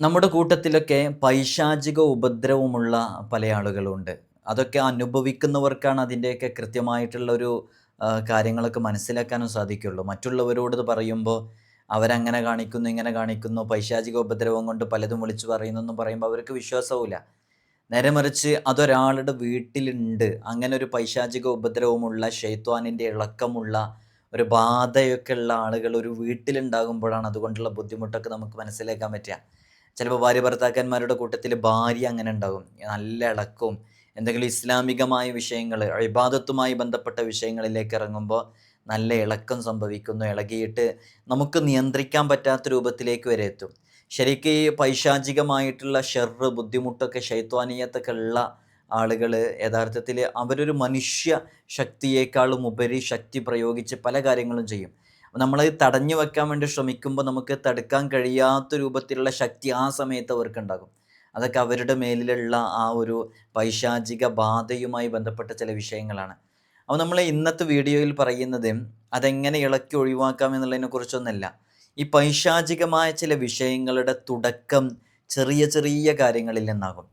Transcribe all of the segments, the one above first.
നമ്മുടെ കൂട്ടത്തിലൊക്കെ പൈശാചിക ഉപദ്രവമുള്ള പല ആളുകളുണ്ട്. അതൊക്കെ അനുഭവിക്കുന്നവർക്കാണ് അതിന്റെയൊക്കെ കൃത്യമായിട്ടുള്ള ഒരു കാര്യങ്ങളൊക്കെ മനസ്സിലാക്കാനും സാധിക്കുള്ളൂ. മറ്റുള്ളവരോട് പറയുമ്പോൾ അവരങ്ങനെ കാണിക്കുന്നു ഇങ്ങനെ കാണിക്കുന്നു പൈശാചിക ഉപദ്രവം കൊണ്ട് പലതും വിളിച്ചു പറയുന്നു എന്ന് പറയുമ്പോൾ അവർക്ക് വിശ്വാസവുമില്ല. നേരെ മറിച്ച് അതൊരാളുടെ വീട്ടിലുണ്ട്. അങ്ങനെ ഒരു പൈശാചിക ഉപദ്രവമുള്ള ഷെയ്ത്വാനിന്റെ ഇളക്കമുള്ള ഒരു ബാധയൊക്കെ ഉള്ള ആളുകൾ ഒരു വീട്ടിലുണ്ടാകുമ്പോഴാണ് അതുകൊണ്ടുള്ള ബുദ്ധിമുട്ടൊക്കെ നമുക്ക് മനസ്സിലാക്കാൻ പറ്റുക. ചിലപ്പോൾ ഭാര്യ ഭർത്താക്കന്മാരുടെ കൂട്ടത്തിൽ ഭാര്യ അങ്ങനെ ഉണ്ടാകും. നല്ല ഇളക്കവും എന്തെങ്കിലും ഇസ്ലാമികമായ വിഷയങ്ങൾ ഇബാദത്തുമായി ബന്ധപ്പെട്ട വിഷയങ്ങളിലേക്ക് ഇറങ്ങുമ്പോൾ നല്ല ഇളക്കം സംഭവിക്കുന്നു. ഇളകിയിട്ട് നമുക്ക് നിയന്ത്രിക്കാൻ പറ്റാത്ത രൂപത്തിലേക്ക് വരെ എത്തും. ശരിക്കും ഈ പൈശാചികമായിട്ടുള്ള ഷെറ് ബുദ്ധിമുട്ടൊക്കെ ശൈത്വാനീയത്തൊക്കെ ഉള്ള ആളുകൾ യഥാർത്ഥത്തിൽ അവരൊരു മനുഷ്യ ശക്തിയേക്കാളും ഉപരി ശക്തി പ്രയോഗിച്ച് പല കാര്യങ്ങളും ചെയ്യും. നമ്മൾ തടഞ്ഞു വെക്കാൻ വേണ്ടി ശ്രമിക്കുമ്പോൾ നമുക്ക് തടുക്കാൻ കഴിയാത്ത രൂപത്തിലുള്ള ശക്തി ആ സമയത്ത് അവർക്കുണ്ടാകും. അതൊക്കെ അവരുടെ മേലിലുള്ള ആ ഒരു പൈശാചിക ബാധയുമായി ബന്ധപ്പെട്ട ചില വിഷയങ്ങളാണ്. അപ്പോൾ നമ്മൾ ഇന്നത്തെ വീഡിയോയിൽ പറയുന്നത് അതെങ്ങനെ ഇളക്കി ഒഴിവാക്കാം എന്നുള്ളതിനെ കുറിച്ചൊന്നല്ല. ഈ പൈശാചികമായ ചില വിഷയങ്ങളുടെ തുടക്കം ചെറിയ ചെറിയ കാര്യങ്ങളിൽ നിന്നാകും.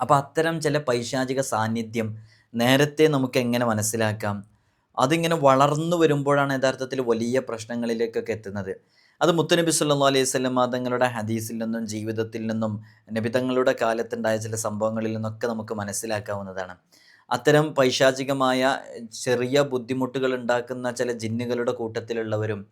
അപ്പോൾ അത്തരം ചില പൈശാചിക സാന്നിധ്യം നേരത്തെ നമുക്ക് എങ്ങനെ മനസ്സിലാക്കാം? അതിങ്ങനെ വളർന്നു വരുമ്പോഴാണ് യഥാർത്ഥത്തിൽ വലിയ പ്രശ്നങ്ങളിലേക്കൊക്കെ എത്തുന്നത്. അത് മുത്തുനബി സല്ലാ അലൈഹി സ്വലം തങ്ങളുടെ ഹദീസിൽ നിന്നും ജീവിതത്തിൽ നിന്നും നബി തങ്ങളുടെ കാലത്തുണ്ടായ ചില സംഭവങ്ങളിൽ നിന്നൊക്കെ നമുക്ക് മനസ്സിലാക്കാവുന്നതാണ്. അത്തരം പൈശാചികമായ ചെറിയ ബുദ്ധിമുട്ടുകൾ ഉണ്ടാക്കുന്ന ചില ജിന്നുകളുടെ കൂട്ടത്തിലുള്ളവരും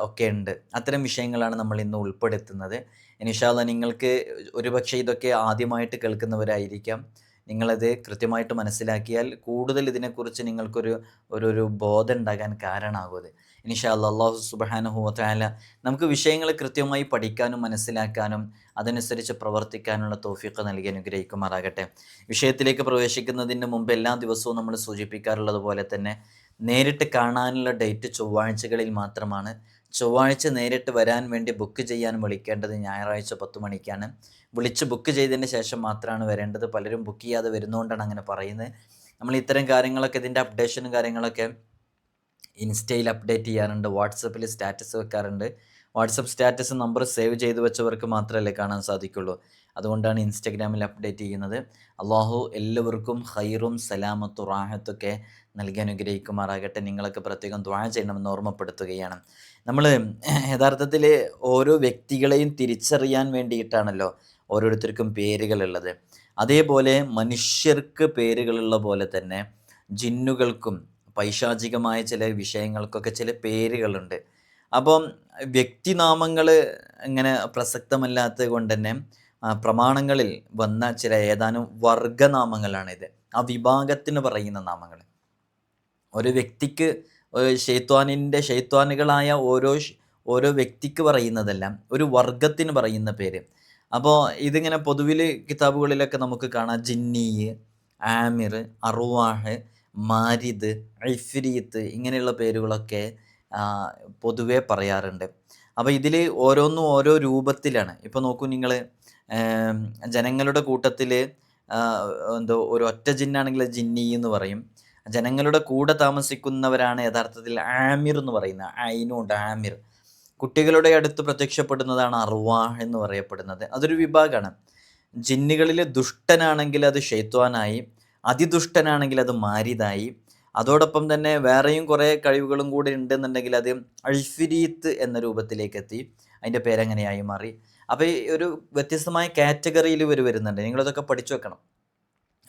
ഒക്കെ ഉണ്ട്. അത്തരം വിഷയങ്ങളാണ് നമ്മൾ ഇന്ന് ഉൾപ്പെടുത്തുന്നത്. ഇൻഷാല്ല നിങ്ങൾക്ക് ഒരുപക്ഷെ ഇതൊക്കെ ആദ്യമായിട്ട് കേൾക്കുന്നവരായിരിക്കാം. നിങ്ങളത് കൃത്യമായിട്ട് മനസ്സിലാക്കിയാൽ കൂടുതൽ ഇതിനെക്കുറിച്ച് നിങ്ങൾക്കൊരു ഒരു ഒരു ബോധം ഉണ്ടാകാൻ കാരണമാകുമത് അത്. ഇൻഷാല്ല അള്ളാഹു സുബാനുഹുല നമുക്ക് വിഷയങ്ങൾ കൃത്യമായി പഠിക്കാനും മനസ്സിലാക്കാനും അതനുസരിച്ച് പ്രവർത്തിക്കാനുള്ള തോഫിക്ക് നൽകി അനുഗ്രഹിക്കുമാറാകട്ടെ. വിഷയത്തിലേക്ക് പ്രവേശിക്കുന്നതിന് മുമ്പ് എല്ലാ ദിവസവും നമ്മൾ സൂചിപ്പിക്കാറുള്ളത് പോലെ തന്നെ നേരിട്ട് കാണാനുള്ള ഡേറ്റ് ചൊവ്വാഴ്ചകളിൽ മാത്രമാണ് ചൊവ്വാഴ്ച നേരിട്ട് വരാൻ വേണ്ടി ബുക്ക് ചെയ്യാൻ വിളിക്കേണ്ടത് ഞായറാഴ്ച പത്ത് മണിക്കാണ്. വിളിച്ച് ബുക്ക് ചെയ്തതിന് ശേഷം മാത്രമാണ് വരേണ്ടത്. പലരും ബുക്ക് ചെയ്യാതെ വരുന്നതുകൊണ്ടാണ് അങ്ങനെ പറയുന്നത്. നമ്മൾ ഇത്തരം കാര്യങ്ങളൊക്കെ ഇതിന്റെ അപ്ഡേഷനും കാര്യങ്ങളൊക്കെ ഇൻസ്റ്റയിൽ അപ്ഡേറ്റ് ചെയ്യാറുണ്ട്. വാട്സപ്പിൽ സ്റ്റാറ്റസ് വെക്കാറുണ്ട്. വാട്സപ്പ് സ്റ്റാറ്റസ് നമ്പർ സേവ് ചെയ്ത് വെച്ചവർക്ക് മാത്രമല്ലേ കാണാൻ സാധിക്കുള്ളൂ. അതുകൊണ്ടാണ് ഇൻസ്റ്റഗ്രാമിൽ അപ്ഡേറ്റ് ചെയ്യുന്നത്. അള്ളാഹു എല്ലാവർക്കും ഹൈറും സലാമത്തും റാഹത്തൊക്കെ നൽകി അനുഗ്രഹിക്കുമാറാകട്ടെ. നിങ്ങളൊക്കെ പ്രത്യേകം ദ്വാ ചെയ്യണമെന്ന് ഓർമ്മപ്പെടുത്തുകയാണ്. നമ്മൾ യഥാർത്ഥത്തിൽ ഓരോ വ്യക്തികളെയും തിരിച്ചറിയാൻ വേണ്ടിയിട്ടാണല്ലോ ഓരോരുത്തർക്കും പേരുകളുള്ളത്. അതേപോലെ മനുഷ്യർക്ക് പേരുകളുള്ള പോലെ തന്നെ ജിന്നുകൾക്കും പൈശാചികമായ ചില വിഷയങ്ങൾക്കൊക്കെ ചില പേരുകളുണ്ട്. അപ്പം വ്യക്തിനാമങ്ങൾ ഇങ്ങനെ പ്രസക്തമല്ലാത്തത് കൊണ്ട് തന്നെ പ്രമാണങ്ങളിൽ വന്ന ചില ഏതാനും വർഗനാമങ്ങളാണിത്. ആ വിഭാഗത്തിന് പറയുന്ന നാമങ്ങൾ. ഒരു വ്യക്തിക്ക് ഷെയ്ത്വാനിന്റെ ഷെയ്ത്വാനുകളായ ഓരോ ഓരോ വ്യക്തിക്ക് പറയുന്നതെല്ലാം ഒരു വർഗത്തിന് പറയുന്ന പേര്. അപ്പോൾ ഇതിങ്ങനെ പൊതുവിൽ കിതാബുകളിലൊക്കെ നമുക്ക് കാണാം. ജിന്നീ ആമിർ അറുവാഹ് മാരിദ് ഐഫ്രീത്ത് ഇങ്ങനെയുള്ള പേരുകളൊക്കെ പൊതുവേ പറയാറുണ്ട്. അപ്പോൾ ഇതിൽ ഓരോന്നും ഓരോ രൂപത്തിലാണ്. ഇപ്പോൾ നോക്കൂ നിങ്ങൾ ജനങ്ങളുടെ കൂട്ടത്തിൽ എന്തോ ഒരു ഒറ്റ ജിന്നാണെങ്കിൽ ജിന്നി എന്ന് പറയും. ജനങ്ങളുടെ കൂടെ താമസിക്കുന്നവരാണ് യഥാർത്ഥത്തിൽ ആമിർ എന്ന് പറയുന്നത്. ഐനുണ്ട് ആമിർ. കുട്ടികളുടെ അടുത്ത് പ്രത്യക്ഷപ്പെടുന്നതാണ് അർവാഹ് എന്ന് പറയപ്പെടുന്നത്. അതൊരു വിഭാഗമാണ് ജിന്നുകളിലെ ദുഷ്ടനാണെങ്കിൽ അത് ഷെയ്ത്വാനായി അതിദുഷ്ടനാണെങ്കിൽ അത് മാരിതായി. അതോടൊപ്പം തന്നെ വേറെയും കുറേ കഴിവുകളും കൂടി ഉണ്ടെന്നുണ്ടെങ്കിൽ അത് അൽഫിരീത്ത് എന്ന രൂപത്തിലേക്ക് എത്തി അതിന്റെ പേരെങ്ങനെയായി മാറി. അപ്പോൾ ഈ ഒരു വ്യത്യസ്തമായ കാറ്റഗറിയിൽ ഇവർ വരുന്നുണ്ട്. നിങ്ങളതൊക്കെ പഠിച്ചു വെക്കണം.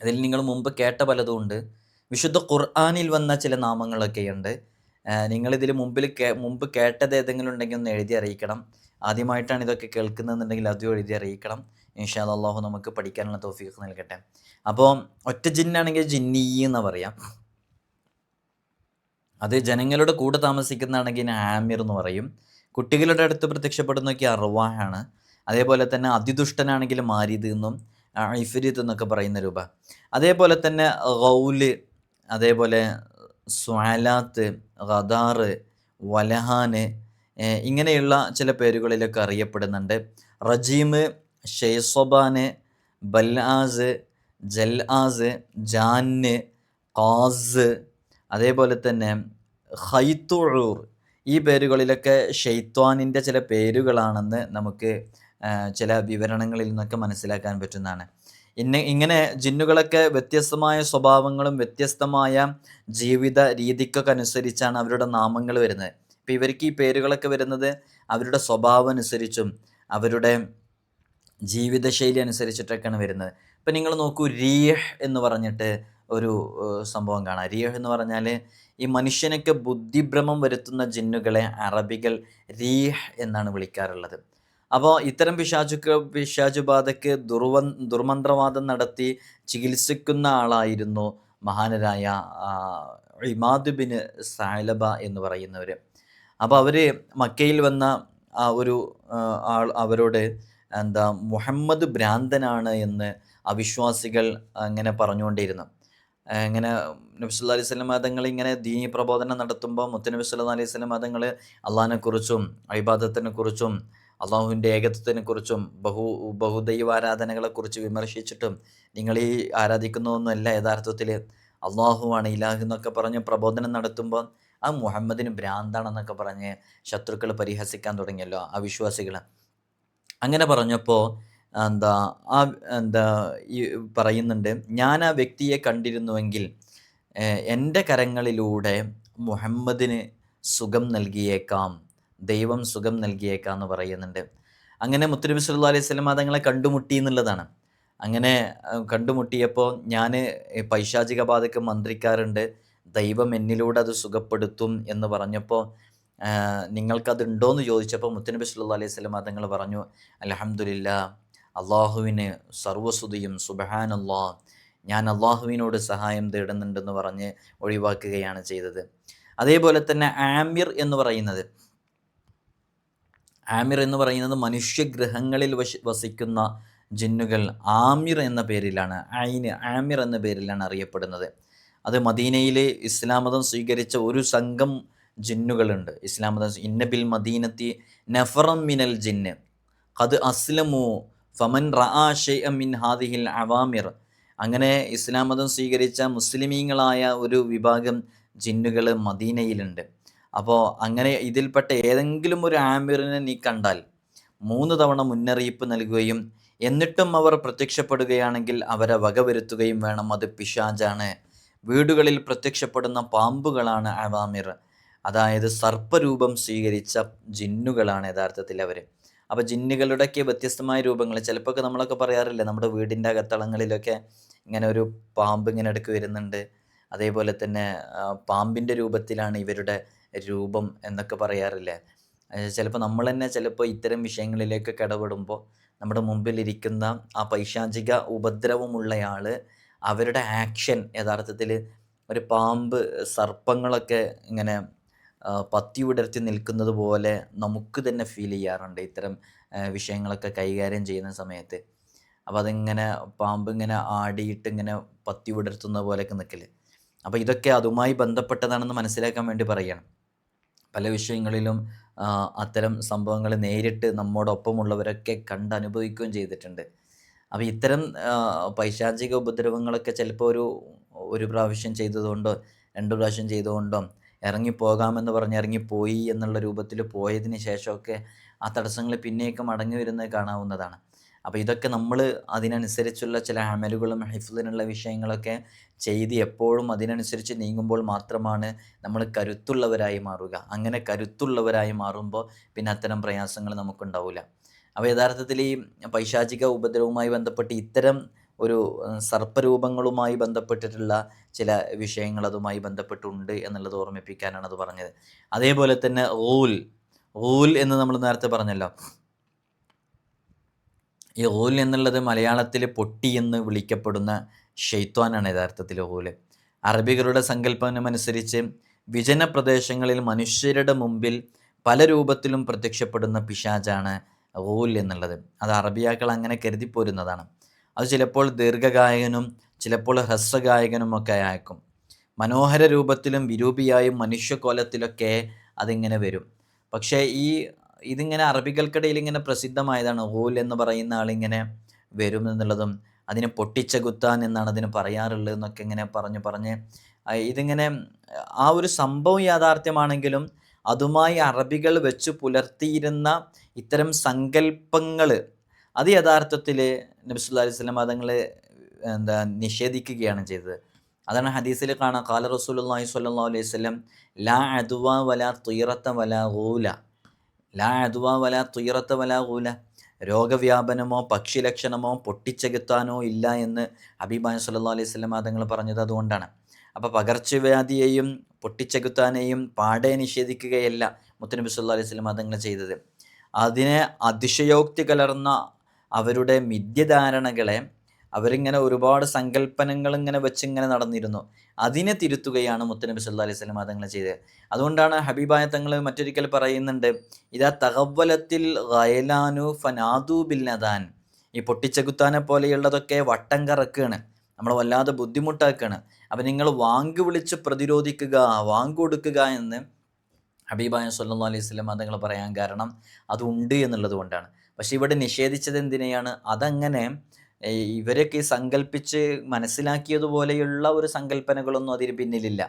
അതിൽ നിങ്ങൾ മുമ്പ് കേട്ട പലതും ഉണ്ട്. വിശുദ്ധ ഖുർആാനിൽ വന്ന ചില നാമങ്ങളൊക്കെയുണ്ട് നിങ്ങളിതിൽ മുമ്പിൽ കേ മുമ്പ് കേട്ടത് ഏതെങ്കിലും ഉണ്ടെങ്കിൽ ഒന്ന് എഴുതി അറിയിക്കണം. ആദ്യമായിട്ടാണ് ഇതൊക്കെ കേൾക്കുന്നതെന്നുണ്ടെങ്കിൽ അതും എഴുതി അറിയിക്കണം. ഇൻഷാ അള്ളാഹു നമുക്ക് പഠിക്കാനുള്ള തോഫീക്ക് നൽകട്ടെ. അപ്പോൾ ഒറ്റ ജിന്നാണെങ്കിൽ ജിന്നി എന്ന് പറയാം. അത് ജനങ്ങളുടെ കൂടെ താമസിക്കുന്നതാണെങ്കിൽ ആമിർ എന്ന് പറയും. കുട്ടികളുടെ അടുത്ത് പ്രത്യക്ഷപ്പെടുന്നൊക്കെ അറുവാഹാണ് അതേപോലെ തന്നെ അതിദുഷ്ടനാണെങ്കിൽ മാരിദ് എന്നും ഇഫരീത്ത് എന്നൊക്കെ പറയുന്ന രൂപ. അതേപോലെ തന്നെ ഗൗൽ അതേപോലെ സ്വാലാത്ത് ഗദാറ് വലഹാന് ഇങ്ങനെയുള്ള ചില പേരുകളിലൊക്കെ അറിയപ്പെടുന്നുണ്ട്. റജീമ് ഷെയ്സൊബാന് ബൽആസ് ജൽആസ് ജാന് ഖാസ് അതേപോലെ തന്നെ ഹൈത്തുഴൂർ ഈ പേരുകളിലൊക്കെ ഷെയ്ത്വാനിന്റെ ചില പേരുകളാണെന്ന് നമുക്ക് ചില വിവരണങ്ങളിൽ നിന്നൊക്കെ മനസ്സിലാക്കാൻ പറ്റുന്നതാണ്. ഇന്ന് ഇങ്ങനെ ജിന്നുകളൊക്കെ വ്യത്യസ്തമായ സ്വഭാവങ്ങളും വ്യത്യസ്തമായ ജീവിത രീതിക്കൊക്കെ അനുസരിച്ചാണ് അവരുടെ നാമങ്ങൾ വരുന്നത്. ഇപ്പം ഇവർക്ക് ഈ പേരുകളൊക്കെ വരുന്നത് അവരുടെ സ്വഭാവം അനുസരിച്ചും അവരുടെ ജീവിതശൈലി അനുസരിച്ചിട്ടൊക്കെയാണ് വരുന്നത്. ഇപ്പം നിങ്ങൾ നോക്കൂ രീഹ് എന്ന് പറഞ്ഞിട്ട് ഒരു സംഭവം കാണാം. റിയഹ് എന്ന് പറഞ്ഞാൽ ഈ മനുഷ്യനൊക്കെ ബുദ്ധിഭ്രമം വരുത്തുന്ന ജിന്നുകളെ അറബികൾ റീഹ് എന്നാണ് വിളിക്കാറുള്ളത്. അപ്പോൾ ഇത്തരം പിശാചുക്ക പിശാചുബാധയ്ക്ക് ദുർവ ദുർമന്ത്രവാദം നടത്തി ചികിത്സിക്കുന്ന ആളായിരുന്നു മഹാനരായ ഇമാദ് ബിൻ സാലബ എന്ന് പറയുന്നവർ അപ്പോൾ അവർ മക്കയിൽ വന്ന ആ ഒരു ആൾ അവരോട് എന്താ മുഹമ്മദ് ഭ്രാന്തനാണ് എന്ന് അവിശ്വാസികൾ അങ്ങനെ പറഞ്ഞുകൊണ്ടിരുന്നു. ഇങ്ങനെ നബിസ്വല്ലാ അലൈഹി സ്വലം മതങ്ങൾ ഇങ്ങനെ ദീനി പ്രബോധനം നടത്തുമ്പോൾ മുത്തനബി സല്ലാ അലൈഹി സ്വലം മതങ്ങൾ അള്ളഹാനെക്കുറിച്ചും അഭിബാധത്തിനെ കുറിച്ചും അള്ളാഹുവിന്റെ ഏകത്വത്തിനെ കുറിച്ചും ബഹു ബഹുദൈവാരാധനകളെക്കുറിച്ച് വിമർശിച്ചിട്ടും നിങ്ങൾ ഈ ആരാധിക്കുന്നതൊന്നുമല്ല യഥാർത്ഥത്തിൽ. അള്ളാഹുവാണ് ഇലാഹ് എന്നൊക്കെ പറഞ്ഞ് പ്രബോധനം നടത്തുമ്പോൾ ആ മുഹമ്മദിന് ഭ്രാന്താണെന്നൊക്കെ പറഞ്ഞ് ശത്രുക്കൾ പരിഹസിക്കാൻ തുടങ്ങിയല്ലോ ആ വിശ്വാസികൾ അങ്ങനെ പറഞ്ഞപ്പോൾ എന്താ ആ എന്താ ഈ പറയുന്നുണ്ട് ഞാൻ ആ വ്യക്തിയെ കണ്ടിരുന്നുവെങ്കിൽ എന്റെ കരങ്ങളിലൂടെ മുഹമ്മദിന് സുഖം നൽകിയേക്കാം ദൈവം സുഖം നൽകിയേക്കാം എന്ന് പറയുന്നുണ്ട്. അങ്ങനെ മുത്തനബി സല്ലല്ലാഹു അലൈഹി സ്വലം തങ്ങളെ കണ്ടുമുട്ടി എന്നുള്ളതാണ്. അങ്ങനെ കണ്ടുമുട്ടിയപ്പോൾ ഞാൻ പൈശാചിക ബാധക്ക് മന്ത്രിക്കാറുണ്ട് ദൈവം എന്നിലൂടെ അത് സുഖപ്പെടുത്തും എന്ന് പറഞ്ഞപ്പോൾ നിങ്ങൾക്കതുണ്ടോ എന്ന് ചോദിച്ചപ്പോൾ മുത്തനബി സല്ലു അലൈഹി സ്വലം തങ്ങൾ പറഞ്ഞു അലഹമുല്ല അള്ളാഹുവിന് സർവസ്തുതിയും സുബഹാനല്ലാ. ഞാൻ അള്ളാഹുവിനോട് സഹായം തേടുന്നുണ്ടെന്ന് പറഞ്ഞ് ഒഴിവാക്കുകയാണ് ചെയ്തത്. അതേപോലെ തന്നെ ആമിർ എന്ന് പറയുന്നത്. ആമിർ എന്ന് പറയുന്നത് മനുഷ്യഗ്രഹങ്ങളിൽ വശ വസിക്കുന്ന ജിന്നുകൾ ആമിർ എന്ന പേരിലാണ്. ഐന് ആമിർ എന്ന പേരിലാണ് അറിയപ്പെടുന്നത്. അത് മദീനയിലെ ഇസ്ലാം മതം സ്വീകരിച്ച ഒരു സംഘം ജിന്നുകളുണ്ട്. ഇസ്ലാം മതം ഇന്നബിൽ മദീനത്തി നഫറം മിനൽ ജിന്ന്. അത് അസ്ലമു ഫമൻ റആ മിൻ ഹാദിഹിൽ അവാമിർ. അങ്ങനെ ഇസ്ലാം മതം സ്വീകരിച്ച മുസ്ലിമീങ്ങളായ ഒരു വിഭാഗം ജിന്നുകൾ മദീനയിലുണ്ട്. അപ്പോൾ അങ്ങനെ ഇതിൽപ്പെട്ട ഏതെങ്കിലും ഒരു ആമിറിനെ നീ കണ്ടാൽ മൂന്ന് തവണ മുന്നറിയിപ്പ് നൽകുകയും എന്നിട്ടും അവർ പ്രത്യക്ഷപ്പെടുകയാണെങ്കിൽ അവരെ വകവരുത്തുകയും വേണം. അത് പിശാജാണ്. വീടുകളിൽ പ്രത്യക്ഷപ്പെടുന്ന പാമ്പുകളാണ് അവാമിർ. അതായത് സർപ്പരൂപം സ്വീകരിച്ച ജിന്നുകളാണ് യഥാർത്ഥത്തിൽ അവർ അപ്പോൾ ജിന്നുകളുടെയൊക്കെ വ്യത്യസ്തമായ രൂപങ്ങൾ. ചിലപ്പോൾ നമ്മളൊക്കെ പറയാറില്ലേ നമ്മുടെ വീടിന്റെ അകത്തളങ്ങളിലൊക്കെ ഇങ്ങനെ ഒരു പാമ്പ് ഇങ്ങനെ ഇടയ്ക്ക് വരുന്നുണ്ട്. അതേപോലെ തന്നെ പാമ്പിന്റെ രൂപത്തിലാണ് ഇവരുടെ രൂപം എന്നൊക്കെ പറയാറില്ലേ. ചിലപ്പോൾ നമ്മൾ തന്നെ ചിലപ്പോൾ ഇത്തരം വിഷയങ്ങളിലേക്ക് ഇടപെടുമ്പോൾ നമ്മുടെ മുമ്പിലിരിക്കുന്ന ആ പൈശാചിക ഉപദ്രവമുള്ളയാൾ അവരുടെ ആക്ഷൻ യഥാർത്ഥത്തിൽ ഒരു പാമ്പ് സർപ്പങ്ങളൊക്കെ ഇങ്ങനെ ആ, പത്തി വിടർത്തി നിൽക്കുന്നത് പോലെ നമുക്ക് തന്നെ ഫീൽ ചെയ്യാറുണ്ട് ഇത്തരം വിഷയങ്ങളൊക്കെ കൈകാര്യം ചെയ്യുന്ന സമയത്ത്. അപ്പോൾ അതിങ്ങനെ പാമ്പ് ഇങ്ങനെ ആടിയിട്ട് ഇങ്ങനെ പത്തി വിടർത്തുന്ന പോലെയൊക്കെ നിൽക്കൽ അപ്പോൾ ഇതൊക്കെ അതുമായി ബന്ധപ്പെട്ടതാണെന്ന് മനസ്സിലാക്കാൻ വേണ്ടി പറയുകയാണ് പല വിഷയങ്ങളിലും അത്തരം സംഭവങ്ങൾ നേരിട്ട് നമ്മോടൊപ്പമുള്ളവരൊക്കെ കണ്ടനുഭവിക്കുകയും ചെയ്തിട്ടുണ്ട്. അപ്പോൾ ഇത്തരം പൈശാചിക ഉപദ്രവങ്ങളൊക്കെ ചിലപ്പോൾ ഒരു ഒരു പ്രാവശ്യം ചെയ്തതുകൊണ്ടോ രണ്ട് പ്രാവശ്യം ചെയ്തുകൊണ്ടോ ഇറങ്ങിപ്പോകാമെന്ന് പറഞ്ഞ് ഇറങ്ങിപ്പോയി എന്നുള്ള രൂപത്തിൽ പോയതിന് ശേഷമൊക്കെ ആ തടസ്സങ്ങൾ പിന്നെയൊക്കെ മടങ്ങി വരുന്നത് കാണാവുന്നതാണ്. അപ്പോൾ ഇതൊക്കെ നമ്മൾ അതിനനുസരിച്ചുള്ള ചില അമലുകളും ഹിഫ്ലിനുള്ള വിഷയങ്ങളൊക്കെ ചെയ്ത് എപ്പോഴും അതിനനുസരിച്ച് നീങ്ങുമ്പോൾ മാത്രമാണ് നമ്മൾ കരുത്തുള്ളവരായി മാറുക. അങ്ങനെ കരുത്തുള്ളവരായി മാറുമ്പോൾ പിന്നെ അത്തരം പ്രയാസങ്ങൾ നമുക്കുണ്ടാവില്ല. അപ്പോൾ യഥാർത്ഥത്തിൽ ഈ പൈശാചിക ഉപദ്രവവുമായി ബന്ധപ്പെട്ട് ഇത്തരം ഒരു സർപ്പരൂപങ്ങളുമായി ബന്ധപ്പെട്ടിട്ടുള്ള ചില വിഷയങ്ങൾ അതുമായി ബന്ധപ്പെട്ടുണ്ട് എന്നുള്ളത് ഓർമ്മിപ്പിക്കാനാണ് അത് പറഞ്ഞത്. അതേപോലെ തന്നെ ഊൽ ഊൽ എന്ന് നമ്മൾ നേരത്തെ പറഞ്ഞല്ലോ. ഈ ഊൽ എന്നുള്ളത് മലയാളത്തിൽ പൊട്ടി എന്ന് വിളിക്കപ്പെടുന്ന ഷെയ്ത്വാനാണ് യഥാർത്ഥത്തിൽ ഊൽ അറബികളുടെ സങ്കല്പനമനുസരിച്ച് വിജന പ്രദേശങ്ങളിൽ മനുഷ്യരുടെ മുമ്പിൽ പല രൂപത്തിലും പ്രത്യക്ഷപ്പെടുന്ന പിശാചാണ് ഊൽ എന്നുള്ളത്. അത് അറബിയാക്കൾ അങ്ങനെ കരുതിപ്പോരുന്നതാണ്. അത് ചിലപ്പോൾ ദീർഘഗായകനും ചിലപ്പോൾ ഹ്രസ്വഗായകനുമൊക്കെ അയക്കും മനോഹര രൂപത്തിലും വിരൂപിയായും മനുഷ്യകോലത്തിലൊക്കെ അതിങ്ങനെ വരും. പക്ഷേ ഈ ഇതിങ്ങനെ അറബികൾക്കിടയിൽ ഇങ്ങനെ പ്രസിദ്ധമായതാണ് ഓൽ എന്ന് പറയുന്ന ആളിങ്ങനെ വരും എന്നുള്ളതും അതിനെ പൊട്ടിച്ച കുത്താൻ എന്നാണ് അതിന് പറയാറുള്ളത് എന്നൊക്കെ ഇങ്ങനെ പറഞ്ഞ് പറഞ്ഞ് ഇതിങ്ങനെ ആ ഒരു സംഭവം യാഥാർത്ഥ്യമാണെങ്കിലും അതുമായി അറബികൾ വെച്ച് പുലർത്തിയിരുന്ന ഇത്തരം സങ്കല്പങ്ങൾ അത് യഥാർത്ഥത്തിൽ നബിസുല്ലാ അലൈഹി സ്വലം അതങ്ങൾ എന്താ നിഷേധിക്കുകയാണ് ചെയ്തത്. അതാണ് ഹദീസിൽ കാണാം കാല റസൂലുള്ളാഹി സ്വല്ലല്ലാഹു അലൈഹി സ്വലം ലാ അദ്വ വല തുയറത്ത വല ഗൂല. ലാ അദ്വ വല തുയറത്ത വല ഗൂല. രോഗവ്യാപനമോ പക്ഷിലക്ഷണമോ പൊട്ടിച്ചെകുത്താനോ ഇല്ല എന്ന് അബിബാൻ സല്ലാ അലൈഹി സ്വലം തങ്ങൾ പറഞ്ഞത് അതുകൊണ്ടാണ്. അപ്പോൾ പകർച്ചവ്യാധിയെയും പൊട്ടിച്ചെകുത്താനെയും പാടെ നിഷേധിക്കുകയല്ല മുത്തനബി സല്ലാ അലൈഹി സ്വലം തങ്ങൾ ചെയ്തത്. അതിനെ അതിശയോക്തി കലർന്ന അവരുടെ മിഥ്യധാരണകളെ അവരിങ്ങനെ ഒരുപാട് സങ്കല്പനങ്ങൾ ഇങ്ങനെ വെച്ചിങ്ങനെ നടന്നിരുന്നു. അതിനെ തിരുത്തുകയാണ് മുത്തനബി സല്ലാ അലൈഹി സ്വലം തങ്ങൾ ചെയ്തത്. അതുകൊണ്ടാണ് ഹബീബായ തങ്ങൾ മറ്റൊരിക്കൽ പറയുന്നുണ്ട് ഇതാ തകവലത്തിൽ ഗയലാനു ഫനാദു ബില്ലദാൻ ഈ പൊട്ടിച്ചെകുത്താനെ പോലെയുള്ളതൊക്കെ വട്ടം കറക്കുകയാണ് നമ്മളെ വല്ലാതെ ബുദ്ധിമുട്ടാക്കുകയാണ് അപ്പം നിങ്ങൾ വാങ്ക് വിളിച്ച് പ്രതിരോധിക്കുക വാങ്ക് കൊടുക്കുക എന്ന് ഹബീബായ സല്ലാ അലൈഹി സ്വലം തങ്ങൾ പറയാൻ കാരണം അതുണ്ട് എന്നുള്ളത് കൊണ്ടാണ്. പക്ഷേ ഇവിടെ നിഷേധിച്ചത് എന്തിനെയാണ്? അതങ്ങനെ ഇവരൊക്കെ സങ്കല്പിച്ച് മനസ്സിലാക്കിയതുപോലെയുള്ള ഒരു സങ്കല്പനകളൊന്നും അതിന് പിന്നിലില്ല.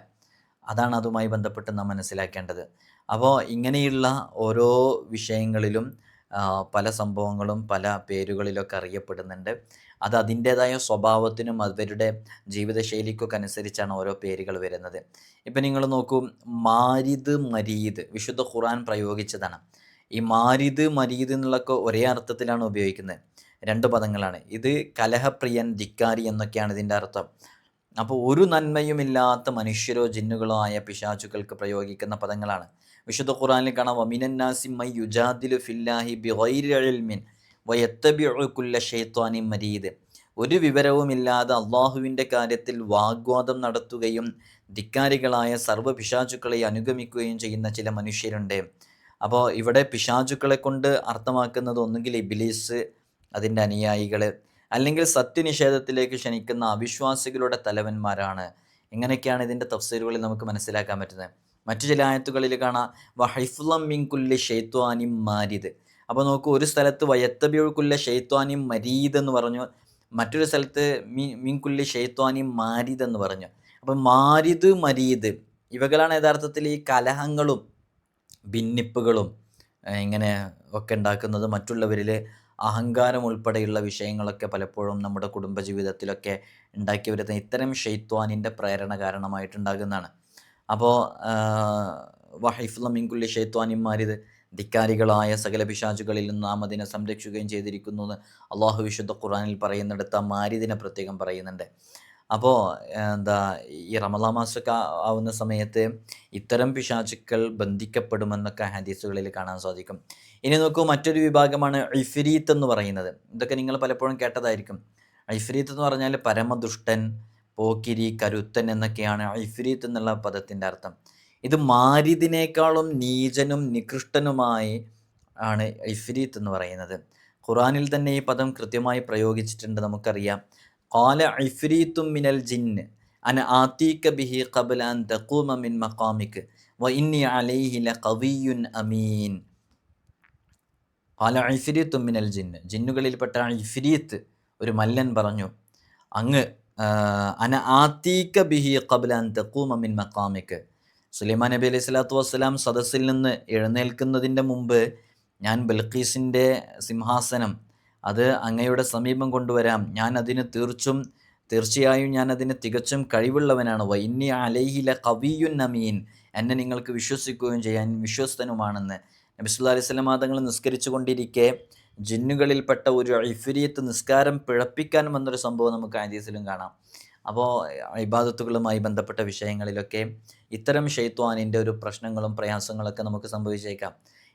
അതാണ് അതുമായി ബന്ധപ്പെട്ട് നാം മനസ്സിലാക്കേണ്ടത്. അപ്പോൾ ഇങ്ങനെയുള്ള ഓരോ വിഷയങ്ങളിലും പല സംഭവങ്ങളും പല പേരുകളിലൊക്കെ അറിയപ്പെടുന്നുണ്ട്. അത് അതിന്റേതായ സ്വഭാവത്തിനും അവരുടെ ജീവിതശൈലിക്കൊക്കെ അനുസരിച്ചാണ് ഓരോ പേരുകൾ വരുന്നത്. ഇപ്പം നിങ്ങൾ നോക്കൂ മാരിദ് മരീദ് വിശുദ്ധ ഖുറാൻ പ്രയോഗിച്ചതാണ്. ഈ മാരിദ് മരീദ് എന്നുള്ളൊക്കെ ഒരേ അർത്ഥത്തിലാണ് ഉപയോഗിക്കുന്നത്. രണ്ട് പദങ്ങളാണ്. ഇത് കലഹപ്രിയൻ ധിക്കാരി എന്നൊക്കെയാണ് ഇതിന്റെ അർത്ഥം. അപ്പോൾ ഒരു നന്മയുമില്ലാത്ത മനുഷ്യരോ ജിന്നുകളോ ആയ പിശാചുക്കൾക്ക് പ്രയോഗിക്കുന്ന പദങ്ങളാണ്. വിശുദ്ധ ഖുറാനിൽ കാണാം വമിനന്നാസിമൈ യുജാദിലു ഫില്ലാഹി ബിഗൈരിൽമിൻ വയത്തബിഴുക്കുല്ല ഷെയ്ത്വാനി മരീദ്. ഒരു വിവരവുമില്ലാതെ അള്ളാഹുവിന്റെ കാര്യത്തിൽ വാഗ്വാദം നടത്തുകയും ധിക്കാരികളായ സർവ പിശാചുക്കളെ അനുഗമിക്കുകയും ചെയ്യുന്ന ചില മനുഷ്യരുണ്ട്. അപ്പോൾ ഇവിടെ പിശാചുക്കളെ കൊണ്ട് അർത്ഥമാക്കുന്നത് ഒന്നുകിൽ ഇബിലീസ് അതിന്റെ അനുയായികൾ അല്ലെങ്കിൽ സത്യനിഷേധത്തിലേക്ക് ക്ഷണിക്കുന്ന അവിശ്വാസികളുടെ തലവന്മാരാണ്. ഇങ്ങനെയൊക്കെയാണ് ഇതിന്റെ തഫ്സീലുകളിൽ നമുക്ക് മനസ്സിലാക്കാൻ പറ്റുന്നത്. മറ്റു ചില ആയത്തുകളിൽ കാണാം വഹൈഫുലം മിൻകുല്ലി ഷെയ്ത്വാനിം മാരിദ്. അപ്പോൾ നോക്കൂ ഒരു സ്ഥലത്ത് വയത്തബിയുക്കുല്ല ഷെയ്ത്വാനിം മരീദ് എന്ന് പറഞ്ഞു മറ്റൊരു സ്ഥലത്ത് മീ മീൻകുല്ലി ഷെയ്ത്വാനിം മാരിദ് എന്ന് പറഞ്ഞു. അപ്പം മാരിദ് മരീദ് ഇവകളാണ് യഥാർത്ഥത്തിൽ ഈ കലഹങ്ങളും ഭിന്നിപ്പുകളും ഇങ്ങനെ ഒക്കെ ഉണ്ടാക്കുന്നത് മറ്റുള്ളവരിൽ അഹങ്കാരം ഉൾപ്പെടെയുള്ള വിഷയങ്ങളൊക്കെ പലപ്പോഴും നമ്മുടെ കുടുംബജീവിതത്തിലൊക്കെ ഉണ്ടാക്കി വരുന്ന ഇത്തരം ഷെയ്ത്വാനിന്റെ പ്രേരണ കാരണമായിട്ടുണ്ടാകുന്നതാണ്. അപ്പോൾ വഹൈഫുള്ള മിൻകുല്ലി ഷെയ്ത്വാനിമാരിത് ധിക്കാരികളായ സകല പിശാചുകളിൽ നിന്ന് നാം അതിനെ സംരക്ഷിക്കുകയും ചെയ്തിരിക്കുന്നു എന്ന് അള്ളാഹു വിശുദ്ധ ഖുറാനിൽ പറയുന്നിടത്ത് ആ മാരിദിനെ പ്രത്യേകം പറയുന്നുണ്ട്. അപ്പോൾ എന്താ ഈ റമദാ മാസമൊക്കെ ആവുന്ന സമയത്ത് ഇത്തരം പിശാചുക്കൾ ബന്ധിക്കപ്പെടുമെന്നൊക്കെ ഹദീസുകളിൽ കാണാൻ സാധിക്കും. ഇനി നോക്കൂ മറ്റൊരു വിഭാഗമാണ് ഇഫിരീത്ത് എന്ന് പറയുന്നത്. ഇതൊക്കെ നിങ്ങൾ പലപ്പോഴും കേട്ടതായിരിക്കും. ഐഫിരീത്ത് എന്ന് പറഞ്ഞാൽ പരമദുഷ്ടൻ പോക്കിരി കരുത്തൻ എന്നൊക്കെയാണ് ഐഫിരീത്ത് എന്നുള്ള പദത്തിന്റെ അർത്ഥം. ഇത് മാരിദിനേക്കാളും നീചനും നികൃഷ്ടനുമായി ആണ് ഐഫിരീത്ത് എന്ന് പറയുന്നത്. ഖുറാനിൽ തന്നെ ഈ പദം കൃത്യമായി പ്രയോഗിച്ചിട്ടുണ്ട് നമുക്കറിയാം. കാല ഐഫിരീത്തും മിനൽ ജിന്ന് അന ആത്തീക്ക ബിഹി ഖബലാൻ തഖൂമ മിൻ മഖാമിക് വ ഇന്നി അലൈഹി ലഖവിയുൻ അമീൻ കാല ഐഫിരീത്തും മിനൽ ജിന്ന് ജിന്നുകളിൽപ്പെട്ട ഐഫിരീത്ത് ഒരു മല്ലൻ പറഞ്ഞു. അങ്ങ് അന ആത്തീക്ക ബിഹി ഖബലാൻ തഖൂമ മിൻ മക്കാമിക്ക് സുലൈമാൻ നബി അലൈഹി സ്വലാത്തു വസ്സലാം സദസ്സിൽ നിന്ന് എഴുന്നേൽക്കുന്നതിന്റെ മുമ്പ് ഞാൻ ബൽഖീസിന്റെ സിംഹാസനം അത് അങ്ങയുടെ സമീപം കൊണ്ടുവരാം. ഞാൻ അതിന് തീർച്ചും തീർച്ചയായും ഞാൻ അതിന് തികച്ചും കഴിവുള്ളവനാണ്. വൈന്യ അലൈഹില കവിയുൻ അമീൻ. എന്നെ നിങ്ങൾക്ക് വിശ്വസിക്കുകയും ചെയ്യാൻ വിശ്വസ്തനുമാണെന്ന്. നബിസുല്ലാ അലൈഹി സ്വലം തങ്ങൾ നിസ്കരിച്ചു കൊണ്ടിരിക്കെ ജിന്നുകളിൽപ്പെട്ട ഒരു ഇഫിരിയത്ത് നിസ്കാരം പിഴപ്പിക്കാൻ വന്നൊരു സംഭവം നമുക്ക് ഹദീസിലും കാണാം. അപ്പോൾ ഇബാദത്തുകളുമായി ബന്ധപ്പെട്ട വിഷയങ്ങളിലൊക്കെ ഇത്തരം ഷെയ്ത്വാനിന്റെ ഒരു പ്രശ്നങ്ങളും പ്രയാസങ്ങളൊക്കെ നമുക്ക് സംഭവിച്ചേക്കാം.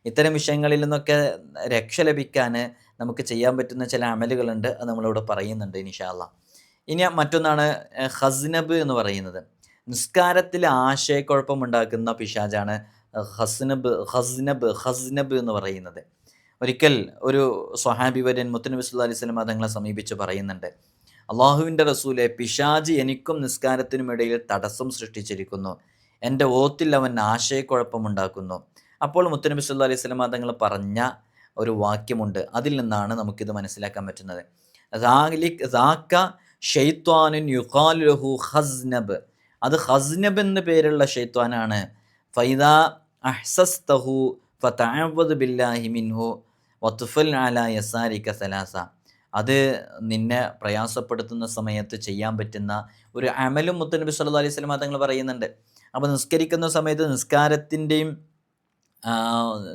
ഇത്തരം വിഷയങ്ങളിൽ നിന്നൊക്കെ രക്ഷ ലഭിക്കാൻ നമുക്ക് ചെയ്യാൻ പറ്റുന്ന ചില അമലുകളുണ്ട് അത് നമ്മളിവിടെ പറയുന്നുണ്ട് ഇനിഷാല്ല ഇനി മറ്റൊന്നാണ് ഹസ്നബ് എന്ന് പറയുന്നത്. നിസ്കാരത്തിൽ ആശയക്കുഴപ്പമുണ്ടാക്കുന്ന പിശാജാണ് ഹസ്നബ് ഹസ്നബ് ഹസ്നബ് എന്ന് പറയുന്നത്. ഒരിക്കൽ ഒരു സ്വഹാബി വര്യൻ മുത്തനബി സുല്ലാ അലൈഹി സ്വലം തങ്ങളെ സമീപിച്ച് പറയുന്നുണ്ട് അള്ളാഹുവിന്റെ റസൂലെ പിശാജ് എനിക്കും നിസ്കാരത്തിനും ഇടയിൽ തടസ്സം സൃഷ്ടിച്ചിരിക്കുന്നു. എന്റെ ഓത്തിൽ അവൻ ആശയക്കുഴപ്പമുണ്ടാക്കുന്നു. അപ്പോൾ മുത്തനബി സുല്ലാ അലൈഹി സ്വലം തങ്ങൾ പറഞ്ഞ ഒരു വാക്യമുണ്ട്. അതിൽ നിന്നാണ് നമുക്കിത് മനസ്സിലാക്കാൻ പറ്റുന്നത്. ഹസ്നബ് അത് ഹസ്നബ് എന്ന പേരുള്ള ഷെയ്ത്വാനാണ് അഹ്സസ്തഹു ബില്ലാഹി മിൻഹു യസാരിക സലാസ. അത് നിന്നെ പ്രയാസപ്പെടുത്തുന്ന സമയത്ത് ചെയ്യാൻ പറ്റുന്ന ഒരു അമലും മുത്തനബി സല്ലല്ലാഹു അലൈഹി വസല്ലം തങ്ങൾ പറയുന്നുണ്ട്. അപ്പോൾ നിസ്കരിക്കുന്ന സമയത്ത് നിസ്കാരത്തിന്റെയും